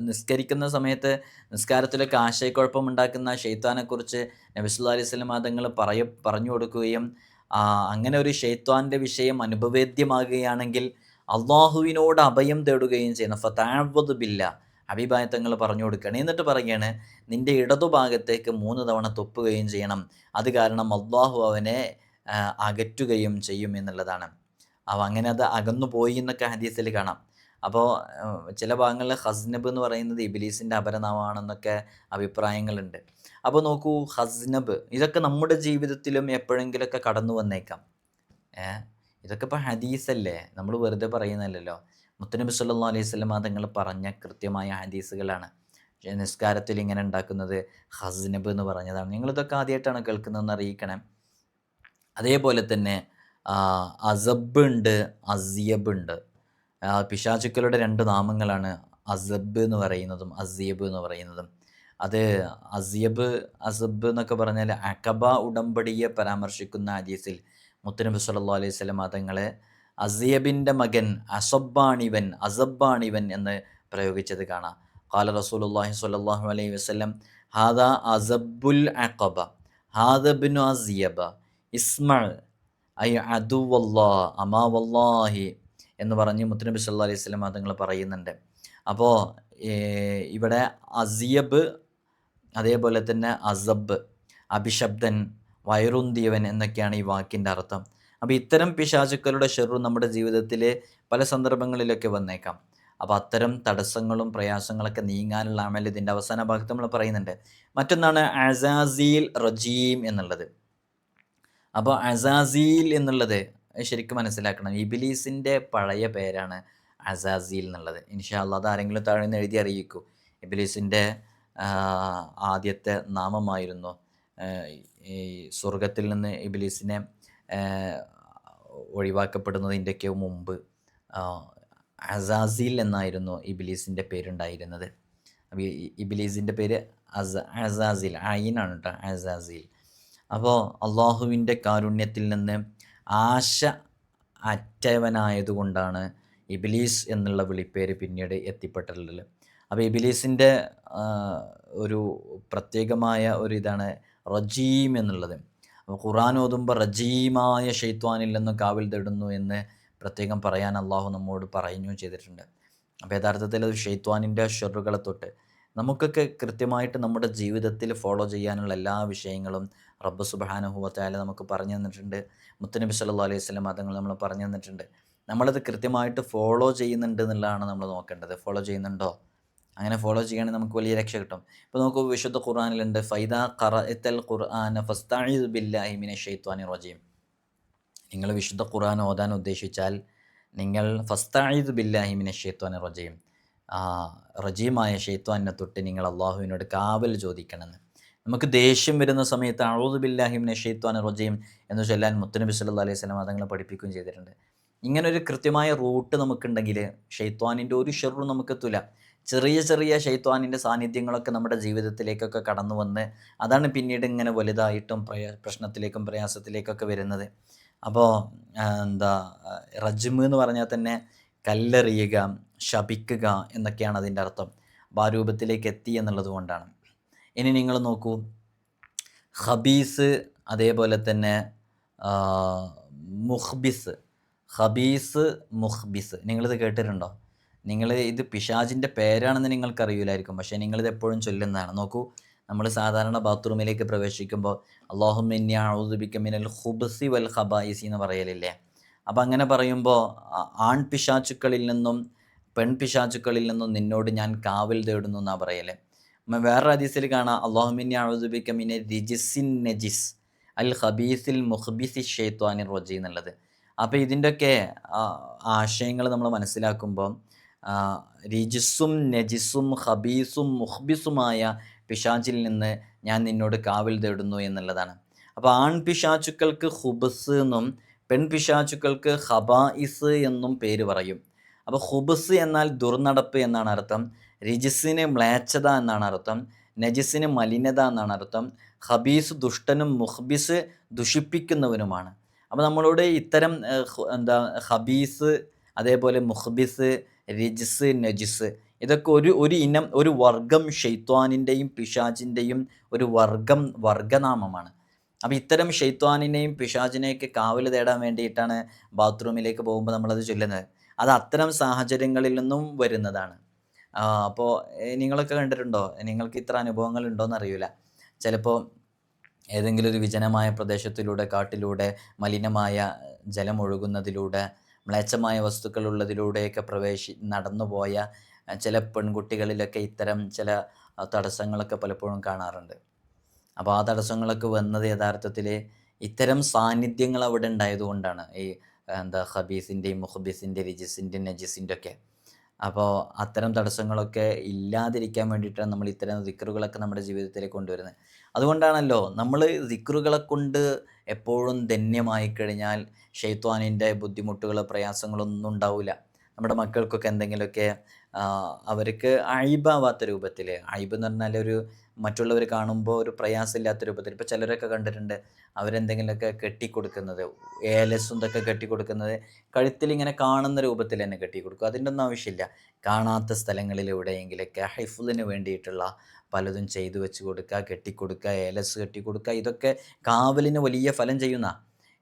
നിസ്കരിക്കുന്ന സമയത്ത് നിസ്കാരത്തിലൊക്കെ ആശയക്കുഴപ്പമുണ്ടാക്കുന്ന ഷെയ്ത്താനെക്കുറിച്ച് നബി സല്ലല്ലാഹു അലൈഹി സ്വലം തങ്ങൾ പറയ പറഞ്ഞു കൊടുക്കുകയും അങ്ങനെ ഒരു ഷെയ്ത്താന്റെ വിഷയം അനുഭവേദ്യമാകുകയാണെങ്കിൽ അള്ളാഹുവിനോട് അഭയം തേടുകയും ചെയ്യുന്ന ഫതാവത് ബില്ല ഹബീബായ തങ്ങൾ പറഞ്ഞു കൊടുക്കുകയാണ്. എന്നിട്ട് പറയുകയാണ് നിന്റെ ഇടതുഭാഗത്തേക്ക് മൂന്ന് തവണ തൊപ്പുകയും ചെയ്യണം. അത് കാരണം അള്ളാഹു അവനെ അകറ്റുകയും ചെയ്യും എന്നുള്ളതാണ്. അവ അങ്ങനെ അത് അകന്നു പോയി എന്നൊക്കെ ഹദീസിൽ കാണാം. അപ്പോൾ ചില ഭാഗങ്ങളിൽ ഹസ്നബ് എന്ന് പറയുന്നത് ഇബിലീസിന്റെ അപരനാമാണെന്നൊക്കെ അഭിപ്രായങ്ങളുണ്ട്. അപ്പോൾ നോക്കൂ ഹസ്നബ് ഇതൊക്കെ നമ്മുടെ ജീവിതത്തിലും എപ്പോഴെങ്കിലുമൊക്കെ കടന്നു വന്നേക്കാം. ഏ ഇതൊക്കെ ഇപ്പോൾ ഹദീസല്ലേ? നമ്മൾ വെറുതെ പറയുന്നല്ലോ മുത്തനബി സല്ലാ അലൈഹി വസല്ലം തങ്ങൾ പറഞ്ഞ കൃത്യമായ ഹദീസുകളാണ്. നിസ്കാരത്തിൽ ഇങ്ങനെ ഉണ്ടാക്കുന്നത് ഹസ്നബ് എന്ന് പറഞ്ഞതാണ്. നിങ്ങളിതൊക്കെ ആദ്യമായിട്ടാണ് കേൾക്കുന്നതെന്ന് അറിയിക്കണം. അതേപോലെ തന്നെ അസബ് ഉണ്ട് അസിയബ് ഉണ്ട്. പിശാചുക്കളുടെ രണ്ട് നാമങ്ങളാണ് അസബ് എന്ന് പറയുന്നതും അസിയബ് എന്ന് പറയുന്നതും. അത് അസിയബ് അസബ് എന്നൊക്കെ പറഞ്ഞാൽ അക്കബ ഉടമ്പടിയെ പരാമർശിക്കുന്ന ഹദീസിൽ മുത്തനബി സല്ലു അലൈഹി സ്വല തങ്ങളെ അസിയബിന്റെ മകൻ അസബ്ബാണിവൻ അസബ്ബാണിവൻ എന്ന് പ്രയോഗിച്ചത് കാണാം. കാല റസൂലുള്ളാഹി സ്വല്ലല്ലാഹു അലൈഹി വസല്ലം ഹാദ അസബുൽ അഖബ ഹാദബിൻ അസിയബ ഇസ്മ ഐ അദുവല്ലാ അമാ വല്ലാഹി എന്ന് പറഞ്ഞ് മുത്തനബി സല്ലാ അലൈഹി സ്വലം അതുങ്ങൾ പറയുന്നുണ്ട്. അപ്പോൾ ഇവിടെ അസിയബ് അതേപോലെ തന്നെ അസബ് അഭിശബ്ദൻ വയറുന്തിയവൻ എന്നൊക്കെയാണ് ഈ വാക്കിന്റെ അർത്ഥം. അപ്പോൾ ഇത്തരം പിശാചുക്കളുടെ ഷെറു നമ്മുടെ ജീവിതത്തിൽ പല സന്ദർഭങ്ങളിലൊക്കെ വന്നേക്കാം. അപ്പോൾ അത്തരം തടസ്സങ്ങളും പ്രയാസങ്ങളൊക്കെ നീങ്ങാനുള്ള അമൽ ഇതിന്റെ അവസാന ഭാഗത്ത് നമ്മൾ പറയുന്നുണ്ട്. മറ്റൊന്നാണ് അസാസീൽ റജീം എന്നുള്ളത്. അപ്പോൾ അസാസീൽ എന്നുള്ളത് ശരിക്കും മനസ്സിലാക്കണം. ഇബിലീസിന്റെ പഴയ പേരാണ് അസാസീൽ എന്നുള്ളത്. ഇൻഷാല്ല അത് ആരെങ്കിലും താഴെ നിന്ന് എഴുതി അറിയിക്കൂ. ഇബിലീസിന്റെ ആദ്യത്തെ നാമമായിരുന്നു ഈ സ്വർഗത്തിൽ നിന്ന് ഇബിലീസിനെ ഒഴിവാക്കപ്പെടുന്നതിന്റെയൊക്കെ മുമ്പ്. അസാസിൽ എന്നായിരുന്നു ഇബിലീസിന്റെ പേരുണ്ടായിരുന്നത്. ഇബിലീസിന്റെ പേര് അസ അസാസിൽ അയിനാണ് കേട്ടോ അസാസിൽ. അപ്പോൾ അള്ളാഹുവിന്റെ കാരുണ്യത്തിൽ നിന്ന് ആശ അറ്റവനായതുകൊണ്ടാണ് ഇബിലീസ് എന്നുള്ള വിളിപ്പേര് പിന്നീട് എത്തിപ്പെട്ടിട്ടുള്ളത്. അപ്പോൾ ഇബിലീസിന്റെ ഒരു പ്രത്യേകമായ ഒരു ഇതാണ് റജീം എന്നുള്ളത്. അപ്പോൾ ഖുറാൻ ഓതുമ്പോൾ റജീമായ ഷെയ്ത്വാനിൽ നിന്ന് കാവൽ തേടുന്നു എന്ന് പ്രത്യേകം പറയാൻ അള്ളാഹു നമ്മോട് പറയുകയും ചെയ്തിട്ടുണ്ട്. അപ്പോൾ യഥാർത്ഥത്തിൽ അത് ഷെയ്ത്വാനിന്റെ ഷെറുകളെ തൊട്ട് നമുക്കൊക്കെ കൃത്യമായിട്ട് നമ്മുടെ ജീവിതത്തിൽ ഫോളോ ചെയ്യാനുള്ള എല്ലാ വിഷയങ്ങളും റബ്ബ് സുബാനുഭവത്തായ നമുക്ക് പറഞ്ഞു തന്നിട്ടുണ്ട്. മുത്തനബി സല്ലു അലൈഹി സ്വലം മതങ്ങൾ നമ്മൾ പറഞ്ഞു തന്നിട്ടുണ്ട്. നമ്മളത് കൃത്യമായിട്ട് ഫോളോ ചെയ്യുന്നുണ്ട് എന്നുള്ളതാണ് നമ്മൾ നോക്കേണ്ടത്. ഫോളോ ചെയ്യുന്നുണ്ടോ? അങ്ങനെ ഫോളോ ചെയ്യുകയാണെങ്കിൽ നമുക്ക് വലിയ രക്ഷ കിട്ടും. ഇപ്പോൾ നമുക്ക് വിശുദ്ധ ഖുർആാനിലുണ്ട് ഫൈദ ഖറഅത്തൽ ഖുർആന ഫസ്തഈദ് ബില്ലാഹി മിന ഷെയ്ത്വാനി റജീം. നിങ്ങൾ വിശുദ്ധ ഖുർആൻ ഓതാൻ ഉദ്ദേശിച്ചാൽ നിങ്ങൾ ഫസ്താഹിദ് ബില്ലാഹി മിന ഷെയ്ത്വാനി റജീം. റജീമായ ഷെയ്ത്വാനെ തൊട്ട് നിങ്ങൾ അള്ളാഹുവിനോട് കാവൽ ചോദിക്കണമെന്ന് നമുക്ക് ദേഷ്യം വരുന്ന സമയത്ത് അഴൂദ് ബില്ലാഹിമിനെ ഷെയ്ത്വാൻ റജീം എന്ന് ചൊല്ലാൻ മുത്തനബി സല്ലല്ലാഹു അലൈഹി സ്വലം അതങ്ങളെ പഠിപ്പിക്കുകയും ചെയ്തിട്ടുണ്ട്. ഇങ്ങനെ ഒരു കൃത്യമായ റൂട്ട് നമുക്കുണ്ടെങ്കിൽ ഷെയ്ത്വാനിന്റെ ഒരു ഷെറും നമുക്കെത്തൂല. ചെറിയ ചെറിയ ഷെയ്ത്വാനിന്റെ സാന്നിധ്യങ്ങളൊക്കെ നമ്മുടെ ജീവിതത്തിലേക്കൊക്കെ കടന്നു വന്ന് അതാണ് പിന്നീട് ഇങ്ങനെ വലുതായിട്ടും പ്രയാ പ്രശ്നത്തിലേക്കും പ്രയാസത്തിലേക്കൊക്കെ വരുന്നത്. അപ്പോൾ എന്താ റജ്മ് എന്ന് പറഞ്ഞാൽ തന്നെ കല്ലെറിയുക ശപിക്കുക എന്നൊക്കെയാണ് അതിന്റെ അർത്ഥം. അപ്പോൾ ആ രൂപത്തിലേക്ക് എത്തി എന്നുള്ളത് കൊണ്ടാണ്. ഇനി നിങ്ങൾ നോക്കൂ. ഹബീസ് അതേപോലെ തന്നെ മുഹ്ബിസ് ഹബീസ് മുഹ്ബിസ് നിങ്ങളിത് കേട്ടിട്ടുണ്ടോ? നിങ്ങൾ ഇത് പിശാജിന്റെ പേരാണെന്ന് നിങ്ങൾക്കറിയില്ലായിരിക്കും. പക്ഷേ നിങ്ങളിത് എപ്പോഴും ചൊല്ലുന്നതാണ്. നോക്കൂ നമ്മൾ സാധാരണ ബാത്റൂമിലേക്ക് പ്രവേശിക്കുമ്പോൾ അള്ളാഹു മിന്യാഊദുബിക്ക മിനൽ ഹുബ്സി വൽ ഹബായിസി എന്ന് പറയലില്ലേ? അപ്പം അങ്ങനെ പറയുമ്പോൾ ആൺ പിശാചുക്കളിൽ നിന്നും പെൺ പിശാചുക്കളിൽ നിന്നും നിന്നോട് ഞാൻ കാവൽ തേടുന്നു എന്നാണ് പറയൽ. മ- വേറെ ഹദീസിൽ കാണാം. അള്ളാഹു മിന്യാഊദുബിക്ക മിന നജിസ് അൽ ഖബീസിൽ മുഹ്ബിസി ഷെയ്ത്വാനി റൊജി എന്നുള്ളത്. അപ്പോൾ ഇതിന്റെയൊക്കെ ആശയങ്ങൾ നമ്മൾ മനസ്സിലാക്കുമ്പോൾ റിജിസും നജിസും ഹബീസും മുഹ്ബിസുമായ പിശാചിൽ നിന്ന് ഞാൻ നിന്നോട് കാവൽ തേടുന്നു എന്നുള്ളതാണ്. അപ്പോൾ ആൺ പിശാചുക്കൾക്ക് ഹുബസ് എന്നും പെൺ പിശാചുക്കൾക്ക് ഹബായിസ് എന്നും പേര് പറയും. അപ്പോൾ ഹുബസ് എന്നാൽ ദുർനടപ്പ് എന്നാണ് അർത്ഥം. റിജിസിന് മ്ലേച്ഛത എന്നാണ് അർത്ഥം. നജിസിന് മലിനത എന്നാണ് അർത്ഥം. ഹബീസ് ദുഷ്ടനും മുഹ്ബിസ് ദുഷിപ്പിക്കുന്നവനുമാണ്. അപ്പോൾ നമ്മളോട് ഇത്തരം എന്താ ഹബീസ് അതേപോലെ മുഹ്ബിസ് രജിസ് നജിസ് ഇതൊക്കെ ഒരു ഒരു ഇനം ഒരു വർഗം ഷെയ്ത്വാനിന്റെയും പിശാചിന്റെയും ഒരു വർഗം വർഗനാമമാണ്. അപ്പോൾ ഇത്തരം ഷെയ്ത്വാനിനെയും പിശാചിനെയൊക്കെ കാവൽ തേടാൻ വേണ്ടിയിട്ടാണ് ബാത്റൂമിലേക്ക് പോകുമ്പോൾ നമ്മളത് ചൊല്ലുന്നത്. അത് അത്തരം സാഹചര്യങ്ങളിൽ നിന്നും വരുന്നതാണ്. അപ്പോൾ നിങ്ങളൊക്കെ കണ്ടിട്ടുണ്ടോ? നിങ്ങൾക്ക് ഇത്ര അനുഭവങ്ങൾ ഉണ്ടോയെന്ന് അറിയില്ല ചിലപ്പോൾ ഏതെങ്കിലും ഒരു വിജനമായ പ്രദേശത്തിലൂടെ കാട്ടിലൂടെ മലിനമായ ജലം ഒഴുകുന്നതിലൂടെ മ്ലേച്ഛമായ വസ്തുക്കൾ ഉള്ളതിലൂടെയൊക്കെ പ്രവേശി നടന്നുപോയ ചില പെൺകുട്ടികളിലൊക്കെ ഇത്തരം ചില തടസ്സങ്ങളൊക്കെ പലപ്പോഴും കാണാറുണ്ട്. അപ്പോൾ ആ തടസ്സങ്ങളൊക്കെ വന്നത് യഥാർത്ഥത്തിൽ ഇത്തരം സാന്നിധ്യങ്ങൾ അവിടെ ഉണ്ടായതുകൊണ്ടാണ്. ഈ എന്താ ഹബീസിന്റെയും മുഹബീസിന്റെ രജിസിന്റെ നജീസിന്റെ ഒക്കെ അപ്പോൾ അത്തരം തടസ്സങ്ങളൊക്കെ ഇല്ലാതിരിക്കാൻ വേണ്ടിയിട്ടാണ് നമ്മൾ ഇത്തരം ദിക്കറുകളൊക്കെ നമ്മുടെ ജീവിതത്തിലേക്ക് കൊണ്ടുവരുന്നത്. അതുകൊണ്ടാണല്ലോ നമ്മൾ ദിക്കറുകളെ കൊണ്ട് എപ്പോഴും ധന്യമായി കഴിഞ്ഞാൽ ഷെയ്ത്വാനിന്റെ ബുദ്ധിമുട്ടുകളോ പ്രയാസങ്ങളൊന്നും ഉണ്ടാവില്ല. നമ്മുടെ മക്കൾക്കൊക്കെ എന്തെങ്കിലുമൊക്കെ അവർക്ക് അഴിബാവാത്ത രൂപത്തിൽ അഴിബ് എന്ന് പറഞ്ഞാൽ ഒരു മറ്റുള്ളവർ കാണുമ്പോൾ ഒരു പ്രയാസമില്ലാത്ത രൂപത്തിൽ ഇപ്പോൾ ചിലരൊക്കെ കണ്ടിട്ടുണ്ട് അവരെന്തെങ്കിലുമൊക്കെ കെട്ടിക്കൊടുക്കുന്നത് ഏലസും ഇതൊക്കെ കെട്ടിക്കൊടുക്കുന്നത് കഴുത്തിൽ ഇങ്ങനെ കാണുന്ന രൂപത്തിൽ തന്നെ കെട്ടിക്കൊടുക്കും. അതിന്റെ ഒന്നും ആവശ്യമില്ല. കാണാത്ത സ്ഥലങ്ങളിലൂടെയെങ്കിലൊക്കെ ഹൈഫുലിന് വേണ്ടിയിട്ടുള്ള പലതും ചെയ്തു വെച്ച് കൊടുക്കുക കെട്ടിക്കൊടുക്കുക ഏലസ് കെട്ടിക്കൊടുക്കുക ഇതൊക്കെ കാവലിന് വലിയ ഫലം ചെയ്യുന്ന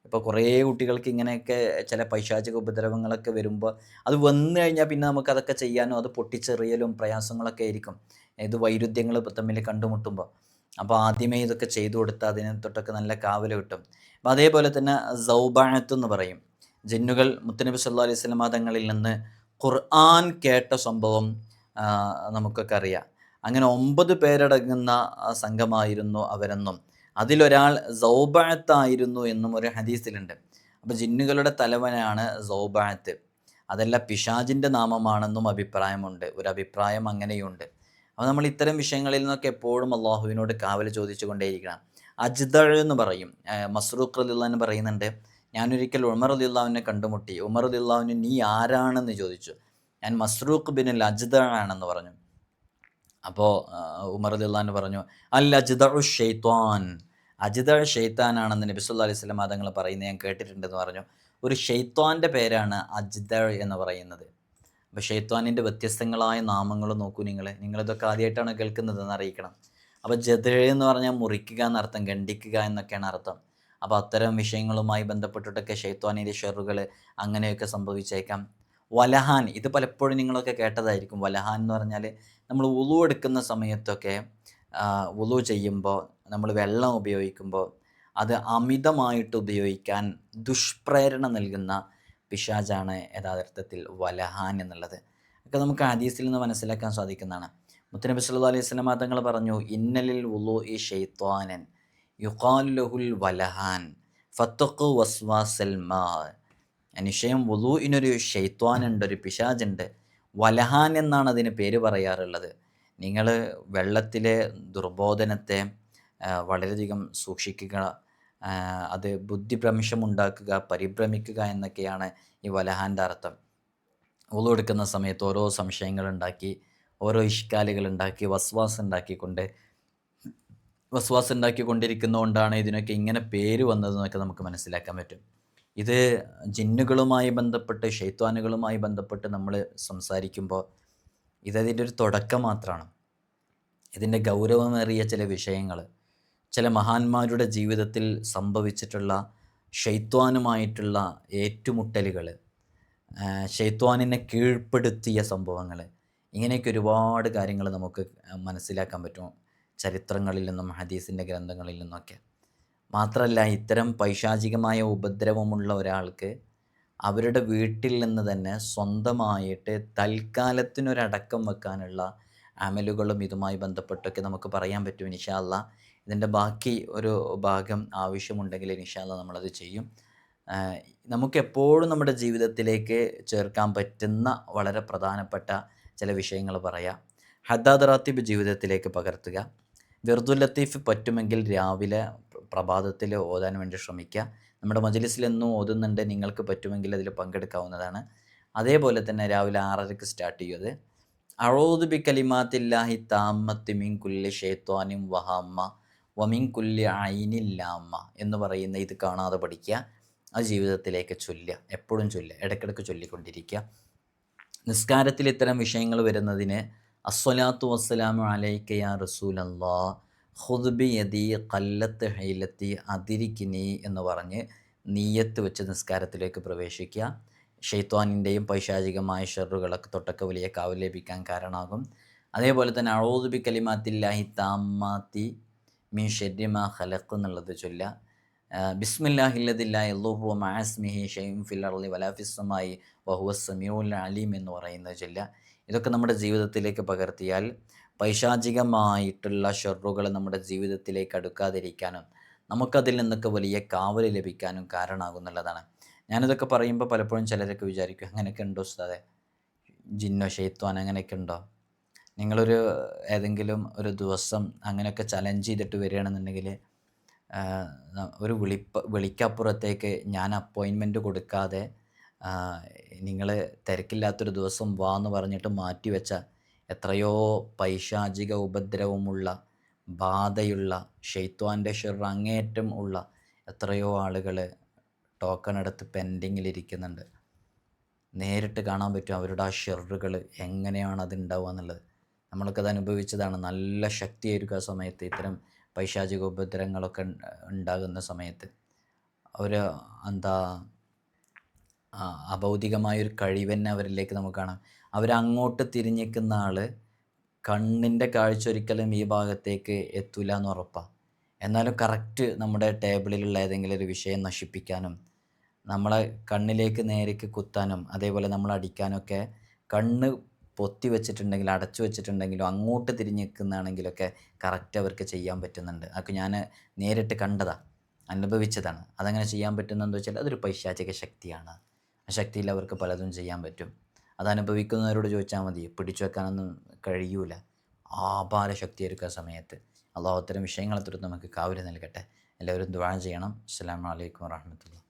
ഇപ്പോൾ കുറേ കുട്ടികൾക്ക് ഇങ്ങനെയൊക്കെ ചില പൈശാചിക ഉപദ്രവങ്ങളൊക്കെ വരുമ്പോൾ അത് വന്നു കഴിഞ്ഞാൽ പിന്നെ നമുക്കതൊക്കെ ചെയ്യാനോ അത് പൊട്ടിച്ചെറിയലും പ്രയാസങ്ങളൊക്കെ ആയിരിക്കും. ഇത് വൈരുദ്ധ്യങ്ങൾ തമ്മിൽ കണ്ടുമുട്ടുമ്പോൾ അപ്പോൾ ആദ്യമേ ഇതൊക്കെ ചെയ്തു കൊടുത്താൽ അതിനെ തൊട്ടൊക്കെ നല്ല കാവൽ കിട്ടും. അപ്പോൾ അതേപോലെ തന്നെ സൗബാനത്ത് എന്ന് പറയും. ജിന്നുകൾ മുത്തനബി സല്ലാ അലൈഹി സ്വലം തങ്ങളിൽ നിന്ന് ഖുർആൻ കേട്ട സംഭവം നമുക്കൊക്കെ അറിയാം. അങ്ങനെ ഒമ്പത് പേരടങ്ങുന്ന സംഘമായിരുന്നു അവരെന്നും. അതിലൊരാൾ സൗബാത്തായിരുന്നു എന്നും ഒരു ഹദീസിലുണ്ട്. അപ്പോൾ ജിന്നുകളുടെ തലവനാണ് സൗബാത്ത് അതല്ല പിശാജിന്റെ നാമമാണെന്നും അഭിപ്രായമുണ്ട്. ഒരു അഭിപ്രായം അങ്ങനെയുണ്ട്. അപ്പോൾ നമ്മൾ ഇത്തരം വിഷയങ്ങളിൽ നിന്നൊക്കെ എപ്പോഴും അള്ളാഹുവിനോട് കാവൽ ചോദിച്ചു കൊണ്ടേയിരിക്കണം അജ്ദൾ എന്ന് പറയും. മസ്റൂഖ് റലിള്ളാന്ന് പറയുന്നുണ്ട് ഞാനൊരിക്കൽ ഉമർ അലിള്ളാവിനെ കണ്ടുമുട്ടി. ഉമർ അലിള്ളാവിന് നീ ആരാണെന്ന് ചോദിച്ചു. ഞാൻ മസ്റൂഖ് ബിൻ അജ്ദ ആണെന്ന് പറഞ്ഞു. അപ്പോൾ ഉമർ അലിള്ളാൻ പറഞ്ഞു അൽ അജ്ദഉ ഷെയ്ത്വാൻ അജിത ഷെയ്ത്താനാണെന്ന് നബിസുല്ലാ അലൈഹി സ്വലം തങ്ങൾ പറയുന്നത് ഞാൻ കേട്ടിട്ടുണ്ടെന്ന് പറഞ്ഞു. ഒരു ഷെയ്ത്വാന്റെ പേരാണ് അജിദ എന്ന് പറയുന്നത്. അപ്പോൾ ഷെയ്ത്വാനിന്റെ വ്യത്യസ്തങ്ങളായ നാമങ്ങൾ നോക്കൂ നിങ്ങൾ നിങ്ങളിതൊക്കെ ആദ്യമായിട്ടാണ് കേൾക്കുന്നതെന്ന് അറിയിക്കണം. അപ്പോൾ ജദ എന്ന് പറഞ്ഞാൽ മുറിക്കുക എന്നർത്ഥം ഖണ്ഡിക്കുക എന്നൊക്കെയാണ് അർത്ഥം. അപ്പോൾ അത്തരം വിഷയങ്ങളുമായി ബന്ധപ്പെട്ടിട്ടൊക്കെ ഷെയ്ത്വാനിന്റെ ഷെറുകൾ അങ്ങനെയൊക്കെ സംഭവിച്ചേക്കാം. വലഹാൻ ഇത് പലപ്പോഴും നിങ്ങളൊക്കെ കേട്ടതായിരിക്കും. വലഹാൻ എന്ന് പറഞ്ഞാൽ നമ്മൾ ഉളു എടുക്കുന്ന സമയത്തൊക്കെ ഉളു ചെയ്യുമ്പോൾ നമ്മൾ വെള്ളം ഉപയോഗിക്കുമ്പോൾ അത് അമിതമായിട്ട് ഉപയോഗിക്കാൻ ദുഷ്പ്രേരണ നൽകുന്ന പിശാജാണ് യഥാർത്ഥത്തിൽ വലഹാൻ എന്നുള്ളത്. ഒക്കെ നമുക്ക് ഹദീസിൽ നിന്ന് മനസ്സിലാക്കാൻ സാധിക്കുന്നതാണ്. മുത്തനബി സല്ലു അലൈഹി സ്വലം തങ്ങൾ പറഞ്ഞു ഇന്നലിൽ ഉളു ഇ ഷെയ്ത്വാനൻ യുഖാലുലഹുൽ വലഹാൻ ഫത്തഖു വസ്വാസൽ മാ. നിശ്ചയം വുളുവിനൊരു ഷെയ്ത്വാനുണ്ട് ഒരു പിശാജുണ്ട് വലഹാൻ എന്നാണ് അതിന് പേര് പറയാറുള്ളത്. നിങ്ങൾ വെള്ളത്തിലെ ദുർബോധനത്തെ വളരെയധികം സൂക്ഷിക്കുക അത് ബുദ്ധിഭ്രംശമുണ്ടാക്കുക പരിഭ്രമിക്കുക എന്നൊക്കെയാണ് ഈ വലഹാന്റെ അർത്ഥം. ഉളു എടുക്കുന്ന സമയത്ത് ഓരോ സംശയങ്ങൾ ഉണ്ടാക്കി ഓരോ ഇഷ്കാലുകൾ ഉണ്ടാക്കി വസ്വാസ് ഉണ്ടാക്കിക്കൊണ്ട് വസ്വാസ് ഉണ്ടാക്കിക്കൊണ്ടിരിക്കുന്നതുകൊണ്ടാണ് ഇതിനൊക്കെ ഇങ്ങനെ പേര് വന്നതെന്നൊക്കെ നമുക്ക് മനസ്സിലാക്കാൻ പറ്റും. ഇത് ജിന്നുകളുമായി ബന്ധപ്പെട്ട് ഷെയ്ത്വാനുകളുമായി ബന്ധപ്പെട്ട് നമ്മൾ സംസാരിക്കുമ്പോൾ ഇതതിന്റെ ഒരു തുടക്കം മാത്രമാണ് ഇതിന്റെ ഗൗരവമേറിയ ചില വിഷയങ്ങൾ ചില മഹാന്മാരുടെ ജീവിതത്തിൽ സംഭവിച്ചിട്ടുള്ള ഷെയ്ത്വാനുമായിട്ടുള്ള ഏറ്റുമുട്ടലുകൾ ഷെയ്ത്വാനിനെ കീഴ്പ്പെടുത്തിയ സംഭവങ്ങൾ ഇങ്ങനെയൊക്കെ ഒരുപാട് കാര്യങ്ങൾ നമുക്ക് മനസ്സിലാക്കാൻ പറ്റും. ചരിത്രങ്ങളിൽ നിന്നും ഹദീസിന്റെ ഗ്രന്ഥങ്ങളിൽ നിന്നൊക്കെ. മാത്രമല്ല ഇത്തരം പൈശാചികമായ ഉപദ്രവമുള്ള ഒരാൾക്ക് അവരുടെ വീട്ടിൽ നിന്ന് തന്നെ സ്വന്തമായിട്ട് തൽക്കാലത്തിനൊരടക്കം വെക്കാനുള്ള അമലുകളും ഇതുമായി ബന്ധപ്പെട്ടൊക്കെ നമുക്ക് പറയാൻ പറ്റും ഇനിഷാല്ല ഇതിന്റെ ബാക്കി ഒരു ഭാഗം ആവശ്യമുണ്ടെങ്കിൽ ഇനിഷാല്ല നമ്മളത് ചെയ്യും. നമുക്കെപ്പോഴും നമ്മുടെ ജീവിതത്തിലേക്ക് ചേർക്കാൻ പറ്റുന്ന വളരെ പ്രധാനപ്പെട്ട ചില വിഷയങ്ങൾ പറയാം. ഹദ്ദാദ് റാത്തിബ് ജീവിതത്തിലേക്ക് പകർത്തുക. വിർദുൽ ലത്തീഫ് പറ്റുമെങ്കിൽ രാവിലെ പ്രഭാതത്തിൽ ഓതാൻ വേണ്ടി ശ്രമിക്കുക. നമ്മുടെ മജലിസിലെന്നും ഓതുന്നുണ്ട്. നിങ്ങൾക്ക് പറ്റുമെങ്കിൽ അതിൽ പങ്കെടുക്കാവുന്നതാണ്. അതേപോലെ തന്നെ രാവിലെ ആറരക്ക് സ്റ്റാർട്ട് ചെയ്യുന്നത് അഴോദ് ബി കലിമാത്തില്ലാഹി താമത്തി മിൻ കുല്ലി ഷെയ്ത്വാനും വഹാമ്മ വമിൻ കുല്ലി അയിനില്ലാമ്മ എന്ന് പറയുന്ന ഇത് കാണാതെ പഠിക്കുക. ആ ജീവിതത്തിലേക്ക് ചൊല്ലുക. എപ്പോഴും ചൊല്ലുക. ഇടയ്ക്കിടയ്ക്ക് ചൊല്ലിക്കൊണ്ടിരിക്കുക. നിസ്കാരത്തിൽ ഇത്തരം വിഷയങ്ങൾ വരുന്നതിന് അസ്വലാത്തു വസ്സലാമു അലൈക്ക യാ യദി കല്ലത്ത് ഹൈലത്തി അതിരിക്കിനി എന്ന് പറഞ്ഞ് നീയത്ത് വെച്ച് നിസ്കാരത്തിലേക്ക് പ്രവേശിക്കുക. ഷെയ്ത്വാനിന്റെയും പൈശാചികമായ ഷെറുകളൊക്കെ തൊട്ടൊക്കെ വലിയ കാവ് ലഭിക്കാൻ കാരണമാകും. അതേപോലെ തന്നെ അഴോദുബി കലിമാത്തില്ലാഹി താമാത്തി മീ ഷെരിമ ഖലഖ് എന്നുള്ളത് ചൊല്ല ബിസ്മില്ലാഹില്ലദില്ലാഹു മാസ്മിഹി ഷെയ്ം ഫിൽ അർളി വലാഫിസ്സമായി വഹുവ സമീഉൽ അലീം എന്ന് പറയുന്നത് ചൊല്ല ഇതൊക്കെ നമ്മുടെ ജീവിതത്തിലേക്ക് പകർത്തിയാൽ പൈശാചികമായിട്ടുള്ള ഷെറുകൾ നമ്മുടെ ജീവിതത്തിലേക്ക് അടുക്കാതിരിക്കാനും നമുക്കതിൽ നിന്നൊക്കെ വലിയ കാവൽ ലഭിക്കാനും കാരണമാകുന്നുള്ളതാണ്. ഞാനിതൊക്കെ പറയുമ്പോൾ പലപ്പോഴും ചിലരൊക്കെ വിചാരിക്കും അങ്ങനെയൊക്കെ ഉണ്ടോ ഉസ്താദെ? ജിന്നോ ഷെയ്ത്വാൻ അങ്ങനെയൊക്കെ ഉണ്ടോ? നിങ്ങളൊരു ഏതെങ്കിലും ഒരു ദിവസം അങ്ങനെയൊക്കെ ചലഞ്ച് ചെയ്തിട്ട് വരികയാണെന്നുണ്ടെങ്കിൽ ഒരു വിളിപ്പ് വിളിക്കപ്പുറത്തേക്ക് ഞാൻ അപ്പോയിൻമെന്റ് കൊടുക്കാതെ നിങ്ങൾ തിരക്കില്ലാത്തൊരു ദിവസം വാ എന്ന് പറഞ്ഞിട്ട് മാറ്റിവെച്ച എത്രയോ പൈശാചിക ഉപദ്രവമുള്ള ബാധയുള്ള ഷെയ്ത്വാന്റെ ഷെർ ഉള്ള എത്രയോ ആളുകൾ ടോക്കൺ എടുത്ത് പെൻഡിങ്ങിലിരിക്കുന്നുണ്ട് നേരിട്ട് കാണാൻ പറ്റും അവരുടെ ആ ഷെറുകൾ എങ്ങനെയാണ് അത് ഉണ്ടാവുക എന്നുള്ളത്. അത് അനുഭവിച്ചതാണ്. നല്ല ശക്തിയായിരിക്കും ആ സമയത്ത് ഇത്തരം പൈശാചിക ഉപദ്രവങ്ങളൊക്കെ ഉണ്ടാകുന്ന സമയത്ത്. അവർ എന്താ അഭൗതികമായൊരു കഴിവന്നെ അവരിലേക്ക് നമുക്ക് കാണാം. അവരങ്ങോട്ട് തിരിഞ്ഞിക്കുന്ന ആൾ കണ്ണിന്റെ കാഴ്ച ഒരിക്കലും ഈ ഭാഗത്തേക്ക് എത്തൂല എന്ന് ഉറപ്പാണ് എന്നാലും കറക്റ്റ് നമ്മുടെ ടേബിളിലുള്ള ഏതെങ്കിലും ഒരു വിഷയം നശിപ്പിക്കാനും നമ്മളെ കണ്ണിലേക്ക് നേരേക്ക് കുത്താനും അതേപോലെ നമ്മൾ അടിക്കാനൊക്കെ കണ്ണ് പൊത്തി വെച്ചിട്ടുണ്ടെങ്കിൽ അടച്ചു വെച്ചിട്ടുണ്ടെങ്കിലും അങ്ങോട്ട് തിരിഞ്ഞ് നിൽക്കുന്നതാണെങ്കിലൊക്കെ കറക്റ്റ് അവർക്ക് ചെയ്യാൻ പറ്റുന്നുണ്ട്. അതൊക്കെ ഞാൻ നേരിട്ട് കണ്ടതാണ് അനുഭവിച്ചതാണ്. അതങ്ങനെ ചെയ്യാൻ പറ്റുന്നതെന്ന് വെച്ചാൽ അതൊരു പൈശാചിക ശക്തിയാണ്. ആ ശക്തിയിൽ അവർക്ക് പലതും ചെയ്യാൻ പറ്റും. അത് അനുഭവിക്കുന്നവരോട് ചോദിച്ചാൽ മതി പിടിച്ചു വെക്കാനൊന്നും കഴിയൂല. ആപാല ശക്തിയായിരിക്കും ആ സമയത്ത്. അള്ളാഹു അത്തരം വിഷയങ്ങളെ തൊട്ട് നമുക്ക് കാവൽ നൽകട്ടെ. എല്ലാവരും ദ്വാഴ ചെയ്യണം. അസ്സാം വലൈക്കും വാഹമത്തുള്ള